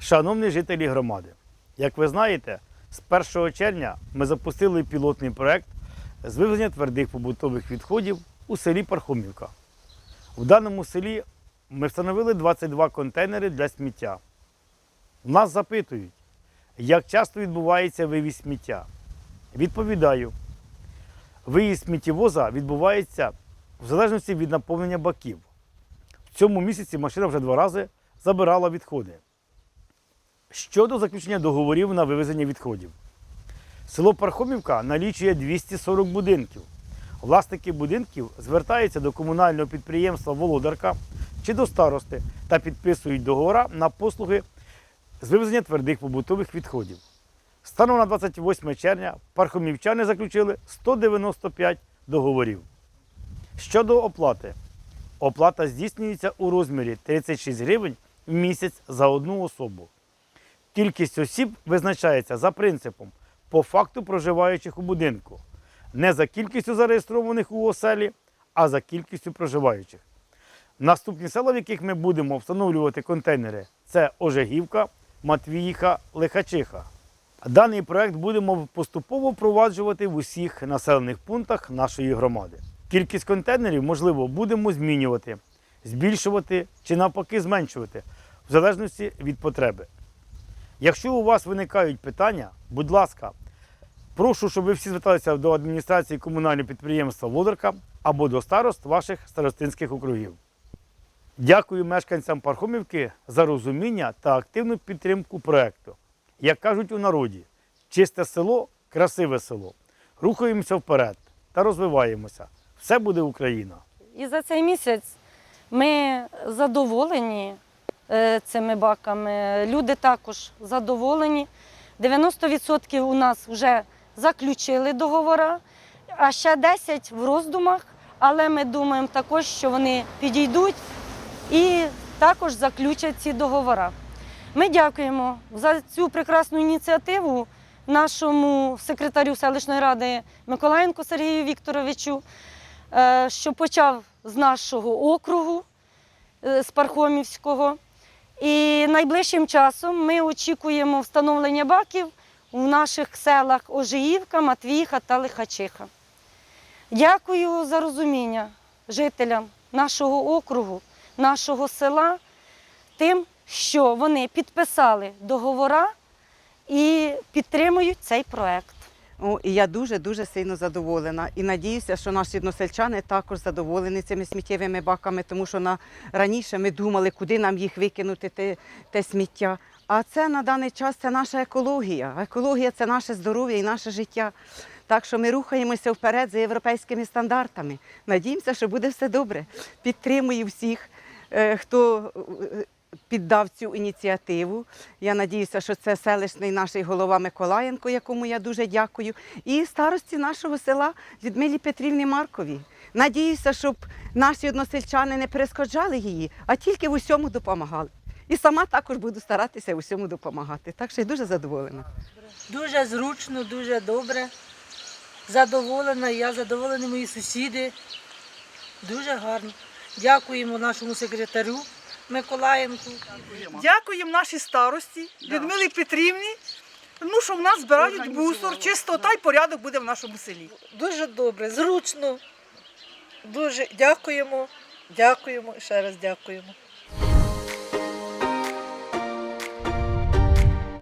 Шановні жителі громади, як ви знаєте, з 1 червня ми запустили пілотний проект з вивезення твердих побутових відходів у селі Пархомівка. В даному селі ми встановили 22 контейнери для сміття. Нас запитують, як часто відбувається вивіз сміття. Відповідаю, виїзд сміттєвоза відбувається в залежності від наповнення баків. В цьому місяці машина вже два рази забирала відходи. Щодо заключення договорів на вивезення відходів. Село Пархомівка налічує 240 будинків. Власники будинків звертаються до комунального підприємства Володарка чи до старости та підписують договори на послуги з вивезення твердих побутових відходів. Станом на 28 червня пархомівчани заключили 195 договорів. Щодо оплати. Оплата здійснюється у розмірі 36 гривень в місяць за одну особу. Кількість осіб визначається за принципом по факту проживаючих у будинку, не за кількістю зареєстрованих у оселі, а за кількістю проживаючих. Наступні села, в яких ми будемо встановлювати контейнери, це Ожегівка, Матвіїха, Лихачиха. Даний проект будемо поступово впроваджувати в усіх населених пунктах нашої громади. Кількість контейнерів, можливо, будемо змінювати, збільшувати чи навпаки зменшувати, в залежності від потреби. Якщо у вас виникають питання, будь ласка, прошу, щоб ви всі зверталися до адміністрації комунального підприємства Володарка або до старост ваших старостинських округів. Дякую мешканцям Пархомівки за розуміння та активну підтримку проекту. Як кажуть у народі, чисте село красиве село. Рухаємося вперед та розвиваємося. Все буде Україна! І за цей місяць ми задоволені цими баками. Люди також задоволені. 90% у нас вже заключили договори, а ще 10 в роздумах. Але ми думаємо також, що вони підійдуть і також заключать ці договори. Ми дякуємо за цю прекрасну ініціативу нашому секретарю селищної ради Миколаєнку Сергію Вікторовичу, е, що почав з нашого округу, е, з Пархомівського. І найближчим часом ми очікуємо встановлення баків у наших селах Ожиївка, Матвіїха та Лихачиха. Дякую за розуміння жителям нашого округу, нашого села, тим, що вони підписали договори і підтримують цей проект. О, і я дуже дуже сильно задоволена. І надіюся, що наші односельчани також задоволені цими сміттєвими баками, тому що на раніше ми думали, куди нам їх викинути, те, те сміття. А це на даний час це наша екологія. Екологія це наше здоров'я і наше життя. Так що ми рухаємося вперед за європейськими стандартами. Надіємося, що буде все добре. Підтримую всіх, е, хто е, піддав цю ініціативу. Я надіюся, що це селищний наш голова Миколаєнко, якому я дуже дякую, і старості нашого села Людмилі Петрівні Маркові. Надіюся, щоб наші односельчани не перешкоджали її, а тільки в усьому допомагали. І сама також буду старатися в усьому допомагати. Так що я дуже задоволена. Дуже зручно, дуже добре. Задоволена, я задоволені мої сусіди. Дуже гарно. Дякуємо нашому секретарю Миколаєнку. Дякуємо нашій старості Людмилі Петрівні, тому що в нас збирають бусор, чистота й порядок буде в нашому селі. Дуже добре, зручно. Дуже дякуємо, дякуємо і ще раз дякуємо.